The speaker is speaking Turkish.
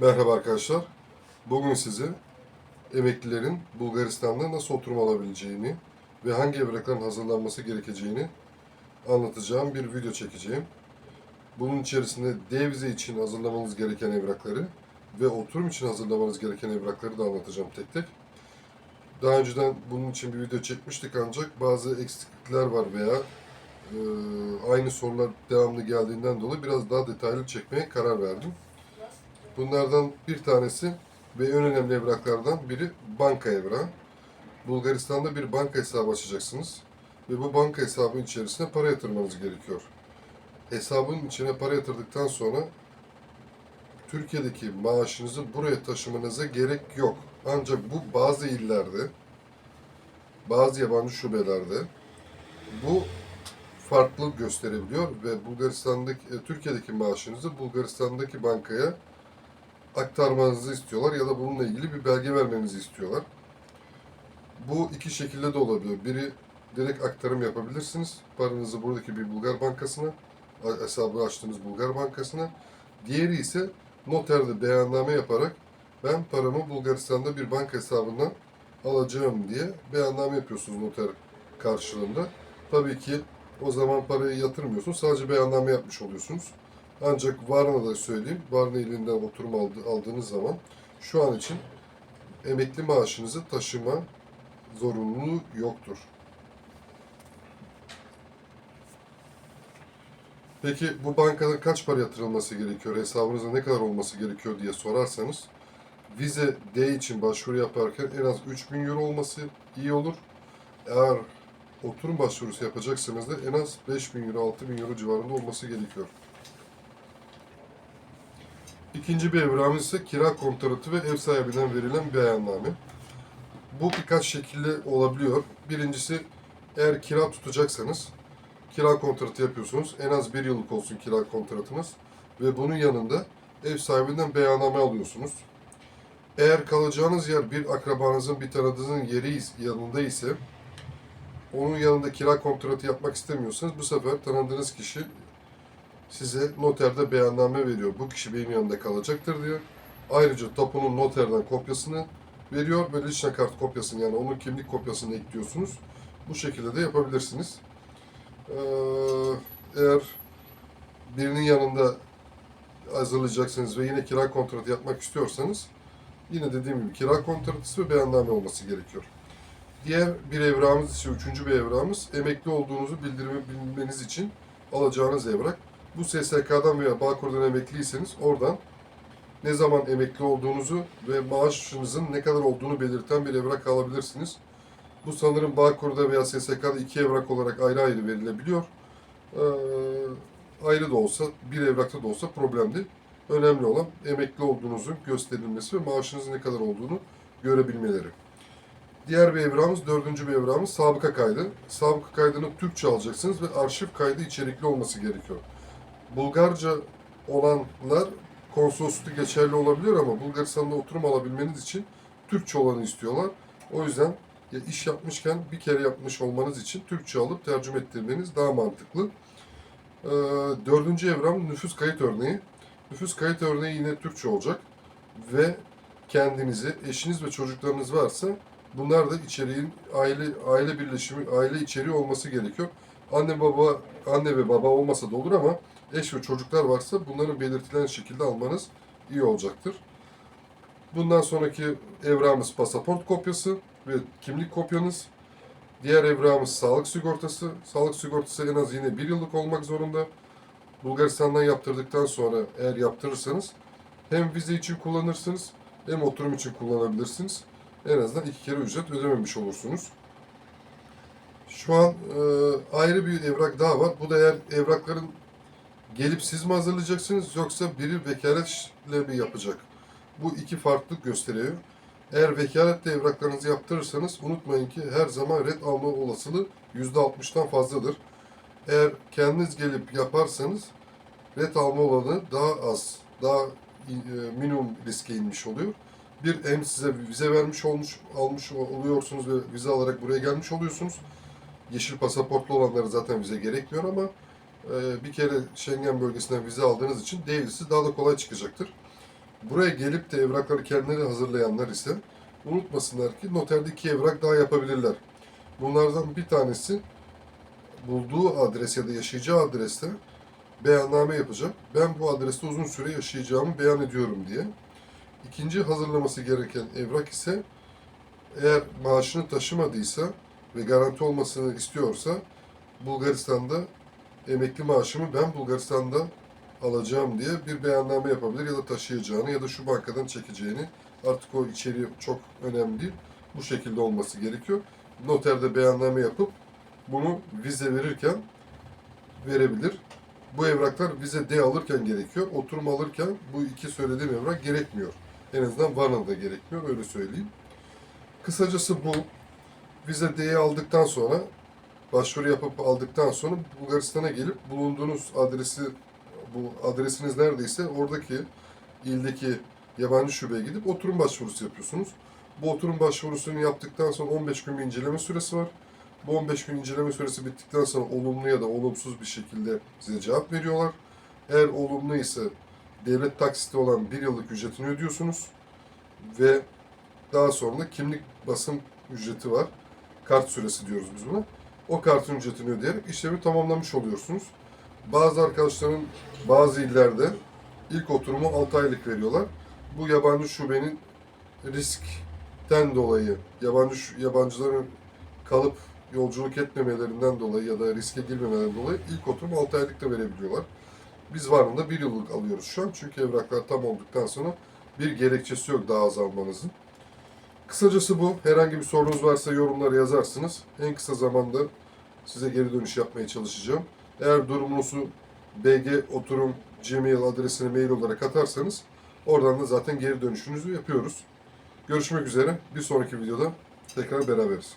Merhaba arkadaşlar. Bugün size emeklilerin Bulgaristan'da nasıl oturum alabileceğini ve hangi evrakların hazırlanması gerekeceğini anlatacağım bir video çekeceğim. Bunun içerisinde D vize için hazırlamanız gereken evrakları ve oturum için hazırlamanız gereken evrakları da anlatacağım tek tek. Daha önceden bunun için bir video çekmiştik ancak bazı eksiklikler var veya e, aynı sorular devamlı geldiğinden dolayı biraz daha detaylı çekmeye karar verdim. Bunlardan bir tanesi ve en önemli evraklardan biri banka evrağı. Bulgaristan'da bir banka hesabı açacaksınız ve bu banka hesabının içerisine para yatırmanız gerekiyor. Hesabın içine para yatırdıktan sonra Türkiye'deki maaşınızı buraya taşımanıza gerek yok. Ancak bu bazı illerde, bazı yabancı şubelerde bu farklı gösterebiliyor ve Bulgaristan'daki, e, Türkiye'deki maaşınızı Bulgaristan'daki bankaya aktarmanızı istiyorlar ya da bununla ilgili bir belge vermenizi istiyorlar. Bu iki şekilde de olabiliyor. Biri direkt aktarım yapabilirsiniz. Paranızı buradaki bir Bulgar bankasına, hesabı açtığınız Bulgar bankasına. Diğeri ise noterde beyanname yaparak ben paramı Bulgaristan'da bir banka hesabından alacağım diye beyanname yapıyorsunuz noter karşılığında. Tabii ki o zaman parayı yatırmıyorsunuz. Sadece beyanname yapmış oluyorsunuz. Ancak Varna'da söyleyeyim, Varna ilinden oturum aldı, aldığınız zaman şu an için emekli maaşınızı taşıma zorunluluğu yoktur. Peki bu bankada kaç para yatırılması gerekiyor, hesabınızda ne kadar olması gerekiyor diye sorarsanız vize D için başvuru yaparken en az 3000 euro olması iyi olur. Eğer oturum başvurusu yapacaksanız da en az 5000 euro, 6000 euro civarında olması gerekiyor. İkinci bir evrağımız ise kira kontratı ve ev sahibinden verilen beyanname. Bu birkaç şekilde olabiliyor. Birincisi eğer kira tutacaksanız kira kontratı yapıyorsunuz. En az bir yıllık olsun kira kontratınız. Ve bunun yanında ev sahibinden beyanname alıyorsunuz. Eğer kalacağınız yer bir akrabanızın, bir tanıdığınızın yeri yanında ise onun yanında kira kontratı yapmak istemiyorsanız bu sefer tanıdığınız kişi size noterde beyanname veriyor. Bu kişi benim yanımda kalacaktır diyor. Ayrıca tapunun noterden kopyasını veriyor ve liçna kart kopyasını yani onun kimlik kopyasını ekliyorsunuz. Bu şekilde de yapabilirsiniz. Ee, eğer birinin yanında hazırlayacaksınız ve yine kira kontratı yapmak istiyorsanız yine dediğim gibi kira kontratı ve beyanname olması gerekiyor. Diğer bir evrağımız ise üçüncü bir evrağımız emekli olduğunuzu bildirmeniz için alacağınız evrak. Bu SSK'dan veya Bağkur'dan emekliyseniz oradan ne zaman emekli olduğunuzu ve maaşınızın ne kadar olduğunu belirten bir evrak alabilirsiniz. Bu sanırım Bağkur'da veya SSK'da iki evrak olarak ayrı ayrı verilebiliyor. Ee, ayrı da olsa, bir evrakta da olsa problem değil. Önemli olan emekli olduğunuzun gösterilmesi ve maaşınızın ne kadar olduğunu görebilmeleri. Diğer bir evrağımız, dördüncü bir evrağımız sabıka kaydı. Sabıka kaydını Türkçe alacaksınız ve arşiv kaydı içerikli olması gerekiyor. Bulgarca olanlar konsoloslukta geçerli olabiliyor ama Bulgaristan'da oturum alabilmeniz için Türkçe olanı istiyorlar. O yüzden ya iş yapmışken bir kere yapmış olmanız için Türkçe alıp tercüme ettirmeniz daha mantıklı. Ee, dördüncü evram nüfus kayıt örneği. Nüfus kayıt örneği yine Türkçe olacak ve kendinizi, eşiniz ve çocuklarınız varsa bunlar da içeriğin aile aile birleşimi, aile içeriği olması gerekiyor. Anne baba, anne ve baba olmasa da olur ama eş ve çocuklar varsa bunların belirtilen şekilde almanız iyi olacaktır. Bundan sonraki evrağımız pasaport kopyası ve kimlik kopyanız. Diğer evrağımız sağlık sigortası. Sağlık sigortası en az yine bir yıllık olmak zorunda. Bulgaristan'dan yaptırdıktan sonra eğer yaptırırsanız hem vize için kullanırsınız hem oturum için kullanabilirsiniz. En azından iki kere ücret ödememiş olursunuz. Şu an e, ayrı bir evrak daha var. Bu da eğer evrakların gelip siz mi hazırlayacaksınız yoksa biri vekaletle mi yapacak? Bu iki farklılık gösteriyor. Eğer vekaletle evraklarınızı yaptırırsanız unutmayın ki her zaman red alma olasılığı %60'tan fazladır. Eğer kendiniz gelip yaparsanız red alma olanı daha az, daha e, minimum riske inmiş oluyor. Bir hem size vize vermiş olmuş almış oluyorsunuz ve vize alarak buraya gelmiş oluyorsunuz. Yeşil pasaportlu olanlara zaten vize gerekmiyor ama bir kere Schengen bölgesinden vize aldığınız için D vizesi daha da kolay çıkacaktır. Buraya gelip de evrakları kendileri hazırlayanlar ise unutmasınlar ki noterde iki evrak daha yapabilirler. Bunlardan bir tanesi bulduğu adres ya da yaşayacağı adreste beyanname yapacak. Ben bu adreste uzun süre yaşayacağımı beyan ediyorum diye. İkinci hazırlaması gereken evrak ise eğer maaşını taşımadıysa ve garanti olmasını istiyorsa Bulgaristan'da emekli maaşımı ben Bulgaristan'da alacağım diye bir beyanname yapabilir ya da taşıyacağını ya da şu bankadan çekeceğini artık o içeriği çok önemli değil. Bu şekilde olması gerekiyor. Noterde beyanname yapıp bunu vize verirken verebilir. Bu evraklar vize D alırken gerekiyor. Oturum alırken bu iki söylediğim evrak gerekmiyor. En azından Van'da gerekmiyor öyle söyleyeyim. Kısacası bu vize D'yi aldıktan sonra başvuru yapıp aldıktan sonra Bulgaristan'a gelip bulunduğunuz adresi bu adresiniz neredeyse oradaki ildeki yabancı şubeye gidip oturum başvurusu yapıyorsunuz. Bu oturum başvurusunu yaptıktan sonra 15 gün bir inceleme süresi var. Bu 15 gün inceleme süresi bittikten sonra olumlu ya da olumsuz bir şekilde size cevap veriyorlar. Eğer olumlu ise devlet taksiti olan bir yıllık ücretini ödüyorsunuz ve daha sonra kimlik basım ücreti var. Kart süresi diyoruz biz buna. O kartın ücretini ödeyerek işlemi tamamlamış oluyorsunuz. Bazı arkadaşların bazı illerde ilk oturumu 6 aylık veriyorlar. Bu yabancı şubenin riskten dolayı, yabancı yabancıların kalıp yolculuk etmemelerinden dolayı ya da riske girmemelerinden dolayı ilk oturumu 6 aylık da verebiliyorlar. Biz varında bir yıllık alıyoruz şu an çünkü evraklar tam olduktan sonra bir gerekçesi yok daha az almanızın. Kısacası bu. Herhangi bir sorunuz varsa yorumlara yazarsınız. En kısa zamanda size geri dönüş yapmaya çalışacağım. Eğer durumunuzu BG oturum Gmail adresine mail olarak atarsanız oradan da zaten geri dönüşünüzü yapıyoruz. Görüşmek üzere. Bir sonraki videoda tekrar beraberiz.